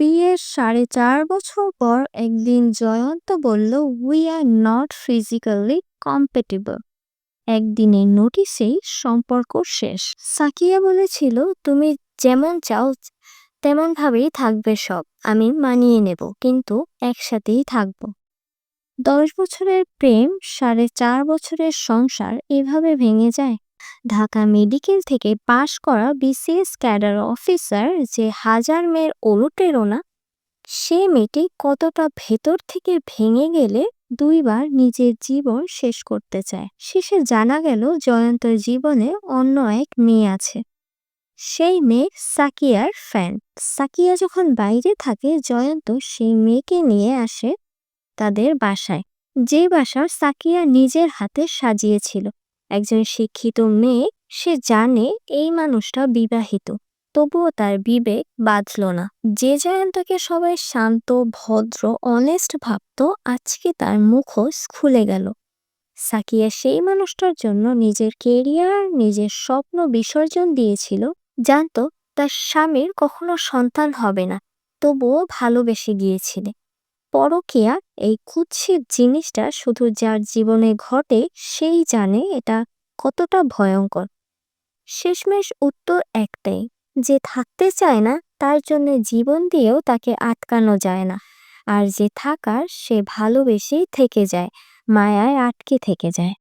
বিয়ের সাড়ে চার বছর পর একদিন জয়ন্ত বলল we are not physically compatible একদিনের নোটিসেই সম্পর্ক শেষ। সাকিয়া বলেছিল, তুমি যেমন চাও, তেমনভাবেই থাকবে সব। আমি মানিয়ে নেব, কিন্তু একসাথেই থাকব। দশ বছরের প্রেম, সাড়ে চার বছরের সংসার এভাবে ভেঙে যায়? ঢাকা মেডিকেল থেকে পাশ করা বিসিএস ক্যাডার অফিসার যে হাজার মেয়ের অনুপ্রেরণা, সে মেয়েটি কতটা ভেতর থেকে ভেঙে গেলে দুইবার নিজের জীবন শেষ করতে চায়। শেষে জানা গেল জয়ন্তর জীবনে অন্য এক মেয়ে আছে। সেই মেয়ে সাকিয়ার ফ্যান। সাকিয়া যখন বাইরে থাকে, জয়ন্ত সেই মেয়েকে নিয়ে আসে তাদের বাসায়। যে বাসা সাকিয়া নিজের হাতে সাজিয়েছিল। একজন শিক্ষিত মেয়ে, সে জানে এই মানুষটা বিবাহিত। তবুও তার বিবেক বাঁধল না। যে জয়ন্তকে সবাই শান্ত, ভদ্র অনেস্ট ভাবত, আজকে তার মুখোশ খুলে গেল। সাকিয়া সেই মানুষটার জন্য নিজের কেরিয়ার নিজের স্বপ্ন বিসর্জন দিয়েছিল। জানত তার স্বামীর কখনো সন্তান হবে না, তবুও ভালোবেসে গিয়েছিলে। পরকিয়া, এই কুৎসিত জিনিসটা শুধু যার জীবনে ঘটে সেই জানে এটা কতটা ভয়ঙ্কর। শেষমেশ উত্তর একটাই, যে থাকতে চায় না, তার জন্য জীবন দিয়েও তাকে আটকানো যায় না। আর যে থাকার, সে ভালোবেসেই থেকে যায়, মায়ায় আটকে থেকে যায়।